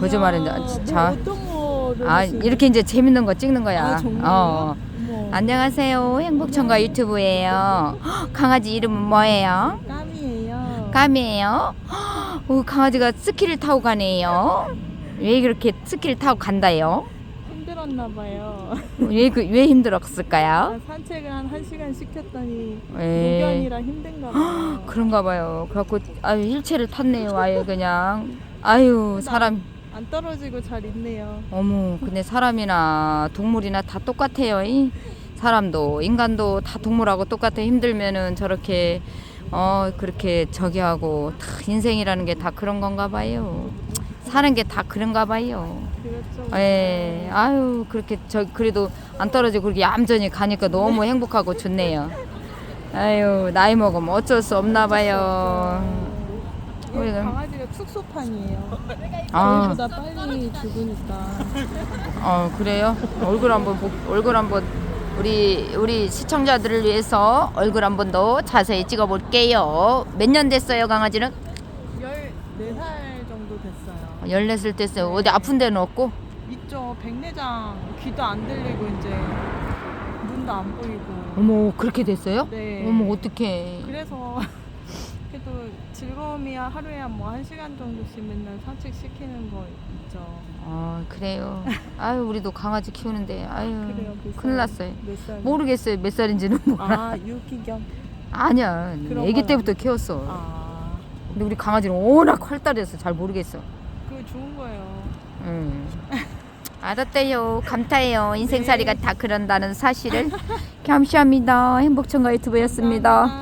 거짓말인데 이야, 진짜. 뭐아 이렇게 이제 재밌는 거 찍는 거야. 아? 어. 어머, 안녕하세요. 행복천가 유튜브예요. 헉, 강아지 이름은 뭐예요? 까미예요. 헉, 오, 강아지가 스키를 타고 가네요. 왜 그렇게 스키를 타고 간다요? 힘들었나 봐요. 왜, 그, 왜 힘들었을까요? 아, 산책을 한 1시간 시켰더니 에. 무견이라 힘든가 봐요. 그런가 봐요. 그래갖고 아유 힐체를 탔네요. 아예 그냥 아유 사람 안 떨어지고 잘 있네요. 어머 근데 사람이나 동물이나 다 똑같아요. 이 사람도 인간도 다 동물하고 똑같아 힘들면은 저렇게 어 그렇게 저기 하고 다 인생이라는 게 다 그런 건가 봐요. 사는 게 다 그런가 봐요. 그렇죠. 예, 아유 그렇게 저 그래도 안 떨어지고 그렇게 얌전히 가니까 너무 행복하고 좋네요. 아유 나이 먹으면 어쩔 수 없나 봐요. 이게 우리가- 강아지가 축소판이에요. 아, 저희보다 빨리 죽으니까. 어 그래요? 얼굴 한번 보, 얼굴 한번 우리 우리 시청자들을 위해서 얼굴 한번 더 자세히 찍어볼게요. 몇 년 됐어요 강아지는? 14살 정도 됐어요. 14살 됐어요. 어디 아픈 데는 없고? 있죠. 백내장 귀도 안 들리고 이제 눈도 안 보이고. 어머 그렇게 됐어요? 네. 어머 어떡해. 그래서 그래도 즐거움이야 하루에 뭐 한 시간 정도씩 맨날 산책 시키는 거 있죠. 아 그래요. 아유 우리도 강아지 키우는데 아유 그래요. 몇 살? 큰일 났어요. 몇 살? 모르겠어요 몇 살인지는 몰라. 아 유기견. 아니야 그런 아기 건 때부터 키웠어. 아, 근데 우리 강아지는 워낙 활달해서 잘 모르겠어. 그거 좋은 거예요. 음. 알았대요. 감사해요. 인생살이가 다 그런다는 사실을 감사합니다. 행복천가 유튜브였습니다. 감사합니다.